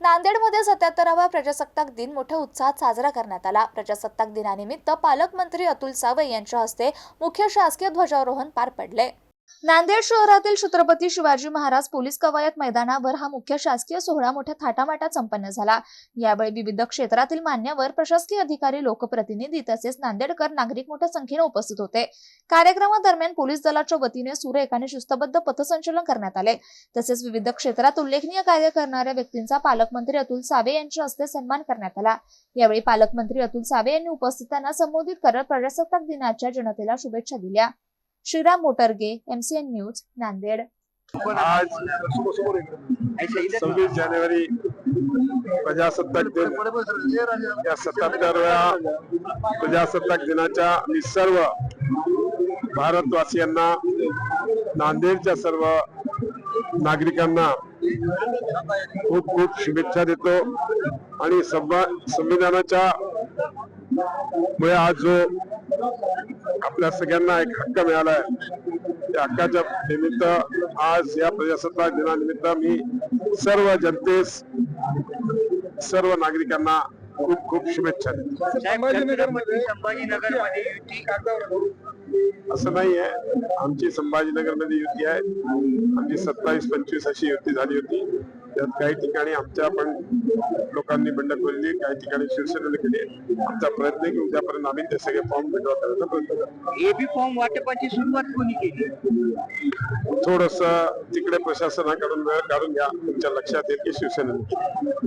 नांदेडमध्ये सत्याहत्तरावा प्रजासत्ताक दिन मोठ्या उत्साहात साजरा करण्यात आला. प्रजासत्ताक दिनानिमित्त पालकमंत्री अतुल सावे यांच्या हस्ते मुख्य शासकीय ध्वजारोहण पार पडले. नांदेड शहरातील छत्रपती शिवाजी महाराज पोलीस कवायत मैदानावर हा मुख्य शासकीय सोहळा मोठ्या थाटामाटात संपन्न झाला. यावेळी विविध क्षेत्रातील मान्यवर प्रशासकीय अधिकारी लोकप्रतिनिधी तसेच नांदेडकर नागरिक मोठ्या संख्येने उपस्थित होते. कार्यक्रमादरम्यान पोलीस दलाच्या वतीने सुरेख आणि शिस्तबद्ध पथसंचलन करण्यात आले. तसेच विविध क्षेत्रात उल्लेखनीय कार्य करणाऱ्या व्यक्तींचा पालकमंत्री अतुल सावे यांच्या हस्ते सन्मान करण्यात आला. यावेळी पालकमंत्री अतुल सावे यांनी उपस्थितांना संबोधित करत प्रजासत्ताक दिनाच्या जनतेला शुभेच्छा दिल्या. Shriram Motarge MCN news Nanded. आज सव्वीस जानेवारी प्रजासत्ताक दिन. या सत्याहत्तरव्या प्रजासत्ताक दिनाच्या मी सर्व भारतवासियांना नांदेडच्या सर्व नागरिकांना खूप खूप शुभेच्छा देतो. आणि संविधानाच्या मुळे आज जो आपल्या सगळ्यांना एक हक्क मिळालाय. त्या हक्काच्या निमित्त आज या प्रजासत्ताक दिनानिमित्त मी सर्व जनतेस सर्व नागरिकांना खूप खूप शुभेच्छा असं नाही आहे आमची संभाजीनगरमध्ये युती आहे. आमची सत्तावीस पंचवीस अशी युती झाली होती. त्यात काही ठिकाणी आमच्या पण लोकांनी बंडखोरी केली काही ठिकाणी शिवसेनेने केली. आमचा प्रयत्न आहे की उद्यापर्यंत आम्ही ते सगळे फॉर्म विड्रॉ करायचा प्रयत्न एबी फॉर्म वाटपाची सुरुवात कोणी केली? थोडस तिकडे प्रशासनाकडून वेळ काढून घ्या. तुमच्या लक्षात येईल की शिवसेनेने केली.